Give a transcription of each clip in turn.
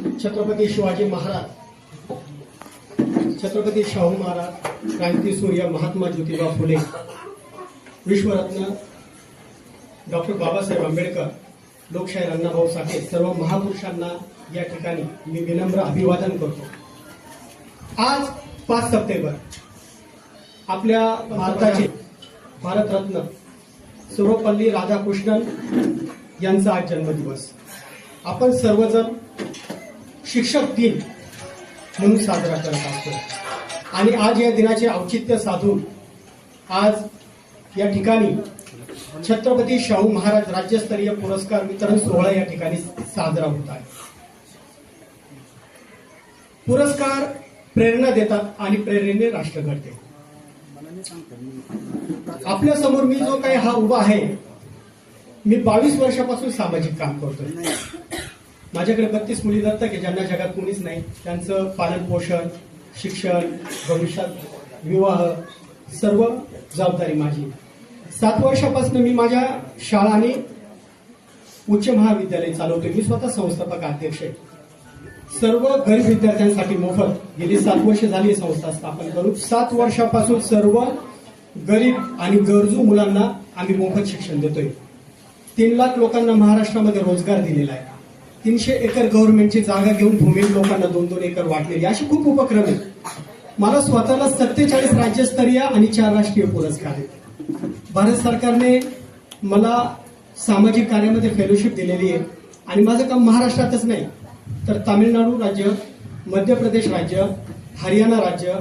छत्रपती शिवाजी महाराज छत्रपती शाहू महाराज क्रांती सूर्य महात्मा ज्योतिबा फुले विश्वरत्न डॉक्टर बाबासाहेब आंबेडकर लोकशाहीर अण्णाभाऊ साठे सर्व महापुरुषांना या ठिकाणी मी विनम्र अभिवादन करतो. आज पाच सप्टेंबर आपल्या भारताचे भारतरत्न सर्वपल्ली राधाकृष्णन यांचा आज जन्मदिवस. आपण सर्वजण शिक्षक दिन म्हणून साजरा करत असतो. आणि आज या दिनाचे औचित्य साधून आज या ठिकाणी छत्रपती शाहू महाराज राज्यस्तरीय पुरस्कार वितरण सोहळा या ठिकाणी साजरा होत आहे. पुरस्कार प्रेरणा देतात आणि प्रेरणेने राष्ट्र घडते. आपल्यासमोर मी जो काही हा उभा आहे मी बावीस वर्षापासून सामाजिक काम करतोय. माझ्याकडे बत्तीस मुली दत्तक की ज्यांना जगात कोणीच नाही. त्यांचं पालन पोषण शिक्षण भविष्यात विवाह सर्व जबाबदारी माझी. सात वर्षापासून मी माझ्या शाळा आणि उच्च महाविद्यालय चालवतो मी स्वतः संस्थापक अध्यक्ष आहे. सर्व गरीब विद्यार्थ्यांसाठी मोफत गेली सात वर्ष झाली संस्था स्थापन करून सात वर्षापासून सर्व गरीब आणि गरजू मुलांना आम्ही मोफत शिक्षण देतोय. तीन लाख लोकांना महाराष्ट्रामध्ये रोजगार दिलेला आहे. तीनशे एकर गव्हर्नमेंटची जागा घेऊन भूमी लोकांना दोन दोन एकर वाटलेली असे खूप उपक्रम आहेत. मला स्वतःला सत्तेचाळीस राज्यस्तरीय आणि चार राष्ट्रीय पुरस्कार आहेत. भारत सरकारने मला सामाजिक कार्यामध्ये फेलोशिप दिलेली आहे. आणि माझं काम महाराष्ट्रातच नाही तर तामिळनाडू राज्य मध्य प्रदेश राज्य हरियाणा राज्य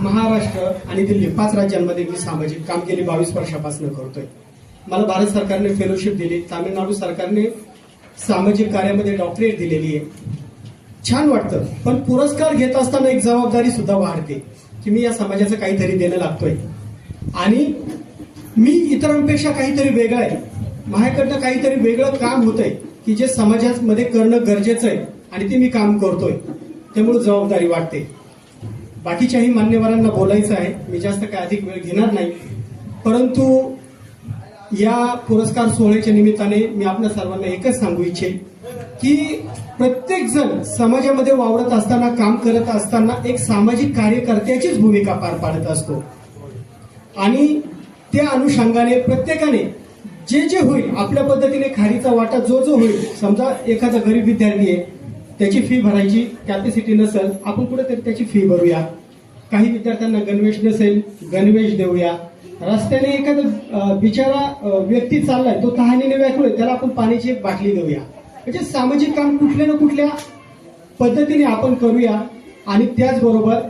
महाराष्ट्र आणि दिल्ली पाच राज्यांमध्ये मी सामाजिक काम गेली बावीस वर्षापासून करतोय. मला भारत सरकारने फेलोशिप दिली तामिळनाडू सरकारने सामाजिक कार्यामध्ये डॉक्टरेट दिलेली आहे. छान वाटतं. पण पुरस्कार घेत असताना एक जबाबदारी सुद्धा वाढते की मी या समाजाचं काहीतरी देणं लागतोय. आणि मी इतरांपेक्षा काहीतरी वेगळं आहे. माझ्याकडनं काहीतरी वेगळं काम होतंय की जे समाजामध्ये करणं गरजेचं आहे आणि ते मी काम करतोय. त्यामुळे जबाबदारी वाटते बाकीच्याही मान्यवरांना बोलायचं आहे. मी जास्त काय अधिक वेळ घेणार नाही. परंतु या पुरस्कार सोहळ्याच्या निमित्ताने मी आपल्या सर्वांना एकच सांगू इच्छेन की प्रत्येक जण समाजामध्ये वावरत असताना काम करत असताना एक सामाजिक कार्यकर्त्याचीच भूमिका पार पाडत असतो. आणि त्या अनुषंगाने प्रत्येकाने जे जे होईल आपल्या पद्धतीने खारीचा वाटा जो जो होईल समजा एखादा गरीब विद्यार्थी आहे त्याची फी भरायची कॅपॅसिटी नसेल आपण कुठेतरी त्याची फी भरूया. काही विद्यार्थ्यांना गणवेश नसेल गणवेश देऊया. रस्त्याने एखादा बिचारा व्यक्ती चाललाय तो तहानीने व्याकुळे त्याला आपण पाण्याची एक बाटली देऊया. म्हणजे सामाजिक काम कुठल्या ना कुठल्या पद्धतीने आपण करूया आणि त्याचबरोबर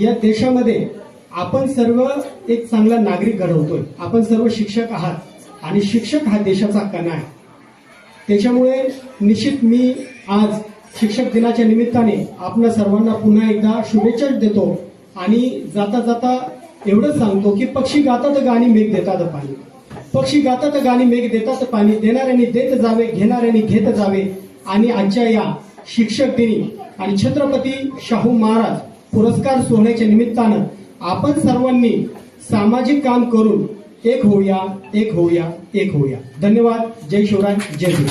या देशामध्ये आपण सर्व एक चांगला नागरिक घडवतोय. आपण सर्व शिक्षक आहात आणि शिक्षक हा देशाचा कणा आहे. त्याच्यामुळे निश्चित मी आज शिक्षक दिनाच्या निमित्ताने आपल्या सर्वांना पुन्हा एकदा शुभेच्छा देतो. आणि जाता जाता एवढंच सांगतो की पक्षी गातात गाणी मेघ देतात पाणी. पक्षी गातात गाणी मेघ देतात पाणी. देणाऱ्यांनी देत जावे घेणाऱ्यांनी घेत जावे. आणि आजच्या या शिक्षक दिनी आणि छत्रपती शाहू महाराज पुरस्कार सोहळ्याच्या निमित्तानं आपण सर्वांनी सामाजिक काम करून एक होऊया एक होऊया एक होऊया. धन्यवाद. जय शिवराय. जय भीम